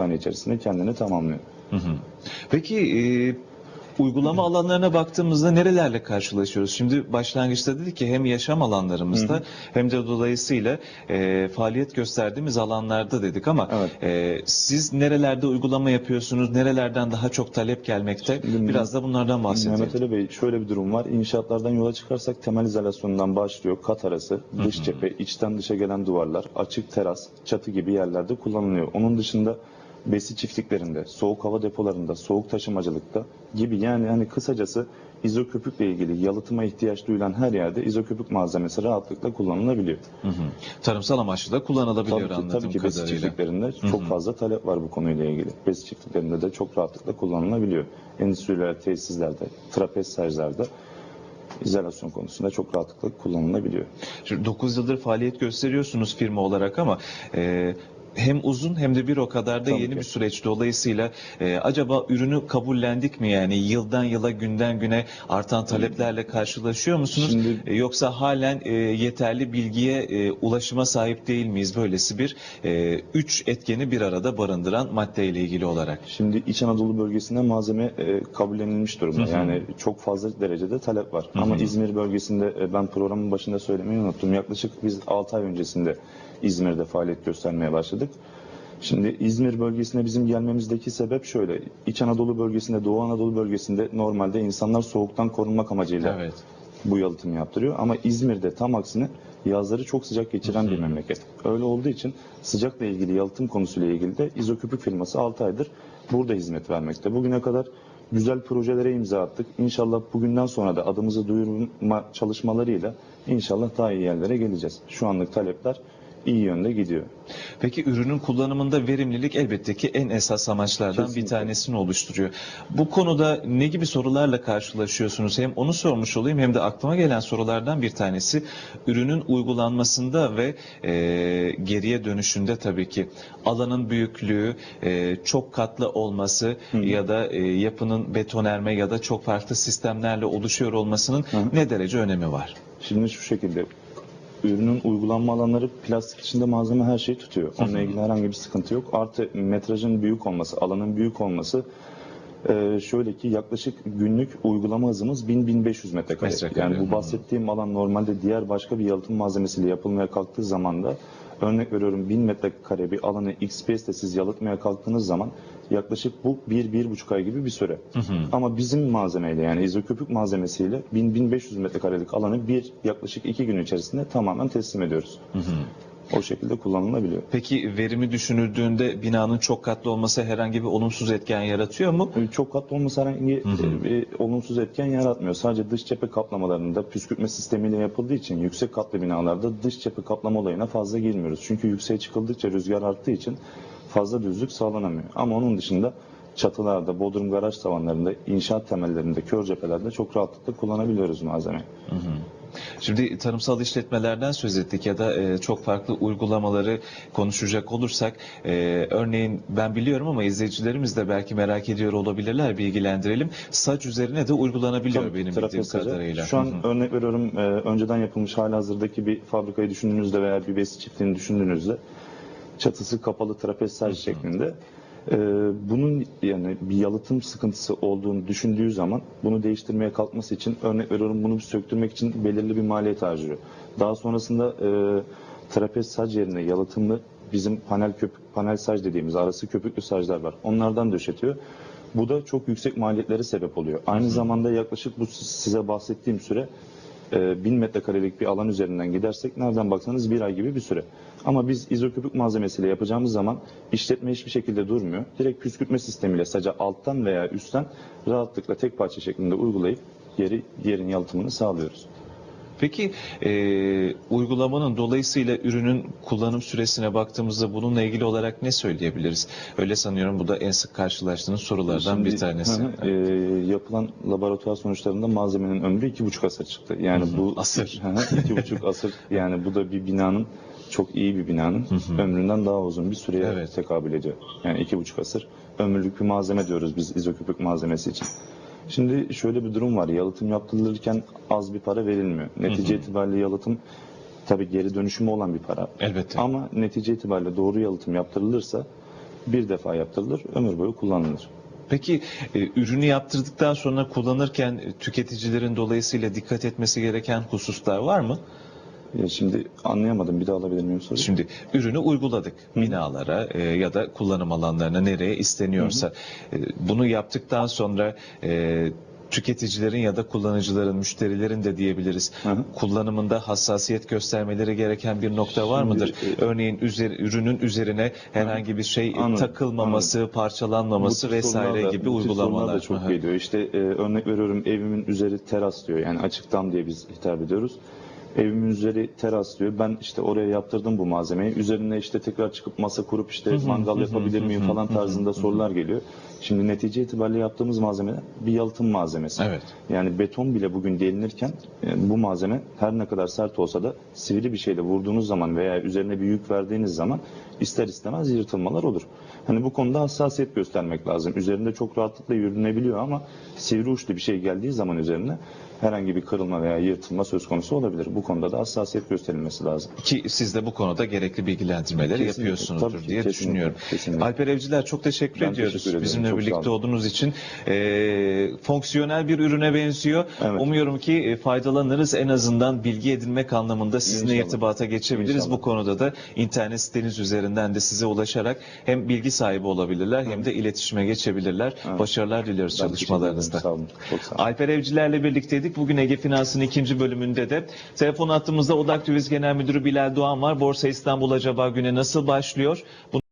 saniye içerisinde kendini tamamlıyor. Hı hı. Peki e, uygulama alanlarına baktığımızda nerelerle karşılaşıyoruz? Şimdi başlangıçta dedik ki hem yaşam alanlarımızda hem de dolayısıyla e, faaliyet gösterdiğimiz alanlarda dedik ama Evet. e, siz nerelerde uygulama yapıyorsunuz? Nerelerden daha çok talep gelmekte? Şimdi Biraz da bunlardan bahsedelim. Mehmet Ali Bey şöyle bir durum var. İnşaatlardan yola çıkarsak temel izolasyonundan başlıyor. Kat arası, dış cephe, içten dışa gelen duvarlar, açık teras, çatı gibi yerlerde kullanılıyor. Onun dışında besi çiftliklerinde, soğuk hava depolarında, soğuk taşımacılıkta gibi yani hani kısacası izoköpükle ilgili yalıtıma ihtiyaç duyulan her yerde izoköpük malzemesi rahatlıkla kullanılabiliyor. Hı hı. Tarımsal amaçlı da kullanılabiliyor Tabii ki, anladığım tabii ki besi kadarıyla. çiftliklerinde çok fazla talep var bu konuyla ilgili. Besi çiftliklerinde de çok rahatlıkla kullanılabiliyor. Endüstriyel tesislerde, trapez sajlarda izolasyon konusunda çok rahatlıkla kullanılabiliyor. Şimdi 9 yıldır faaliyet gösteriyorsunuz firma olarak ama e, hem uzun hem de bir o kadar da Tabii yeni ki. bir süreç. Dolayısıyla e, acaba ürünü kabullendik mi yani yıldan yıla günden güne artan taleplerle karşılaşıyor musunuz? Şimdi- E, yoksa halen e, yeterli bilgiye e, ulaşıma sahip değil miyiz? Böylesi bir e, üç etkeni bir arada barındıran maddeyle ilgili olarak. Şimdi İç Anadolu bölgesinde malzeme e, kabullenilmiş durumda. Hı hı. Yani çok fazla derecede talep var. Ama İzmir bölgesinde e, ben programın başında söylemeyi unuttum. Yaklaşık biz 6 ay öncesinde İzmir'de faaliyet göstermeye başladık. Şimdi İzmir bölgesine bizim gelmemizdeki sebep şöyle. İç Anadolu bölgesinde, Doğu Anadolu bölgesinde normalde insanlar soğuktan korunmak amacıyla Evet. bu yalıtımı yaptırıyor. Ama İzmir'de tam aksine yazları çok sıcak geçiren bir memleket. Öyle olduğu için sıcakla ilgili yalıtım konusuyla ilgili de İzoköpük firması 6 aydır burada hizmet vermekte. Bugüne kadar güzel projelere imza attık. İnşallah bugünden sonra da adımızı duyurma çalışmalarıyla inşallah daha iyi yerlere geleceğiz. Şu anlık talepler iyi yönde gidiyor. Peki ürünün kullanımında verimlilik elbette ki en esas amaçlardan bir Kesinlikle. tanesini oluşturuyor. Bu konuda ne gibi sorularla karşılaşıyorsunuz? Hem onu sormuş olayım hem de aklıma gelen sorulardan bir tanesi ürünün uygulanmasında ve e, geriye dönüşünde tabii ki alanın büyüklüğü, e, çok katlı olması ya da e, yapının betonerme ya da çok farklı sistemlerle oluşuyor olmasının hı. ne derece önemi var? Şimdi şu şekilde ürünün uygulanma alanları plastik içinde malzeme her şeyi tutuyor. Onunla ilgili herhangi bir sıkıntı yok. Artı metrajın büyük olması, alanın büyük olması e, şöyle ki yaklaşık günlük uygulama hızımız 1000-1500 metrekare. Metrekare, Yani bu bahsettiğim alan normalde diğer başka bir yalıtım malzemesiyle yapılmaya kalktığı zaman da örnek veriyorum 1000 metrekare bir alanı XPS'te siz yalıtmaya kalktığınız zaman yaklaşık bu 1-1,5 ay gibi bir süre. Ama bizim malzemeyle yani izoköpük malzemesiyle 1000-1500 metrekarelik alanı bir yaklaşık 2 gün içerisinde tamamen teslim ediyoruz. O şekilde kullanılabiliyor. Peki verimi düşünüldüğünde binanın çok katlı olması herhangi bir olumsuz etken yaratıyor mu? E, Çok katlı olması herhangi e, bir olumsuz etken yaratmıyor. Sadece dış cephe kaplamalarında püskürtme sistemiyle yapıldığı için yüksek katlı binalarda dış cephe kaplama olayına fazla girmiyoruz. Çünkü yükseğe çıkıldıkça rüzgar arttığı için fazla düzlük sağlanamıyor. Ama onun dışında çatılarda, bodrum garaj tavanlarında, inşaat temellerinde, kör cephelerde çok rahatlıkla kullanabiliyoruz malzemeyi. Şimdi tarımsal işletmelerden söz ettik ya da e, çok farklı uygulamaları konuşacak olursak e, örneğin ben biliyorum ama izleyicilerimiz de belki merak ediyor olabilirler bilgilendirelim. Saç üzerine de uygulanabiliyor Tabii, benim bildiğim kadarıyla. Şu an Hı hı. örnek veriyorum e, önceden yapılmış halihazırdaki bir fabrikayı düşündüğünüzde veya bir besi çiftliğini düşündüğünüzde çatısı kapalı trapez saj şeklinde. E, bunun yani bir yalıtım sıkıntısı olduğunu düşündüğü zaman bunu değiştirmeye kalkması için örnek veriyorum bunu söktürmek için belirli bir maliyet harcıyor. Daha sonrasında e, trapez sac yerine yalıtımlı bizim panel köpük panel sac dediğimiz arası köpüklü saclar var. Onlardan döşetiyor. Bu da çok yüksek maliyetlere sebep oluyor. Aynı zamanda yaklaşık bu size bahsettiğim süre e, 1000 metrekarelik bir alan üzerinden gidersek nereden baksanız bir ay gibi bir süre. Ama biz izoköpük malzemesiyle yapacağımız zaman işletme hiçbir şekilde durmuyor. Direkt püskürtme sistemiyle sadece alttan veya üstten rahatlıkla tek parça şeklinde uygulayıp yeri yerin yalıtımını sağlıyoruz. Peki e, uygulamanın dolayısıyla ürünün kullanım süresine baktığımızda bununla ilgili olarak ne söyleyebiliriz? Öyle sanıyorum bu da en sık karşılaştığınız sorulardan bir Şimdi, tanesi. hı hı, e, yapılan laboratuvar sonuçlarında malzemenin ömrü iki buçuk asır çıktı. Yani bu asır. Hı hı, iki buçuk asır. Yani bu da bir binanın çok iyi bir binanın ömründen daha uzun bir süreye Evet. tekabül ediyor. Yani iki buçuk asır ömürlük bir malzeme diyoruz biz izoköpük malzemesi için. Şimdi şöyle bir durum var. Yalıtım yaptırılırken az bir para verilmiyor. Netice itibariyle yalıtım tabii geri dönüşümü olan bir para. Elbette. Ama netice itibariyle doğru yalıtım yaptırılırsa bir defa yaptırılır, ömür boyu kullanılır. Peki e, ürünü yaptırdıktan sonra kullanırken tüketicilerin dolayısıyla dikkat etmesi gereken hususlar var mı? Ya şimdi anlayamadım, bir daha alabilir miyim soruyu? Şimdi ürünü uyguladık binalara e, ya da kullanım alanlarına nereye isteniyorsa. E, bunu yaptıktan sonra e, tüketicilerin ya da kullanıcıların, müşterilerin de diyebiliriz. Hı. Kullanımında hassasiyet göstermeleri gereken bir nokta var Şimdi, mıdır? e, Örneğin üzeri, ürünün üzerine herhangi bir şey Anladım, takılmaması, parçalanmaması Bu vesaire sorunlar da- gibi bu sorunlar uygulamalar. da çok geliyor. İşte e, örnek veriyorum evimin üzeri teras diyor. Yani açık dam diye biz hitap ediyoruz. Evimin üzeri teras diyor. Ben işte oraya yaptırdım bu malzemeyi. Üzerine işte tekrar çıkıp masa kurup işte mangal yapabilir miyim falan tarzında sorular geliyor. Şimdi netice itibariyle yaptığımız malzeme bir yalıtım malzemesi. Evet. Yani beton bile bugün delinirken e, bu malzeme her ne kadar sert olsa da sivri bir şeyle vurduğunuz zaman veya üzerine bir yük verdiğiniz zaman ister istemez yırtılmalar olur. Hani bu konuda hassasiyet göstermek lazım. Üzerinde çok rahatlıkla yürünebiliyor ama sivri uçlu bir şey geldiği zaman üzerine herhangi bir kırılma veya yırtılma söz konusu olabilir. Bu konuda da hassasiyet gösterilmesi lazım. Ki siz de bu konuda gerekli bilgilendirmeleri Kesinlikle, yapıyorsunuzdur tabii diye kesinlikle, düşünüyorum. kesinlikle. Alper Evciler çok teşekkür Ben ediyoruz teşekkür ederim, bizimle çok birlikte olduğunuz için. Ee, fonksiyonel bir ürüne benziyor. Evet. Umuyorum ki e, faydalanırız. En azından bilgi edinmek anlamında sizinle İnşallah. irtibata geçebiliriz. İnşallah. Bu konuda da internet siteniz üzerinden de size ulaşarak hem bilgi sahibi olabilirler hem de iletişime geçebilirler. Evet. Başarılar diliyoruz Ben çalışmalarınızda. Sağ olun. Sağ olun. Alper Evciler'le birlikteydik. Bugün Ege Finans'ın ikinci bölümünde de telefon hattımızda Odak Döviz Genel Müdürü Bilal Doğan var. Borsa İstanbul acaba güne nasıl başlıyor? Bunu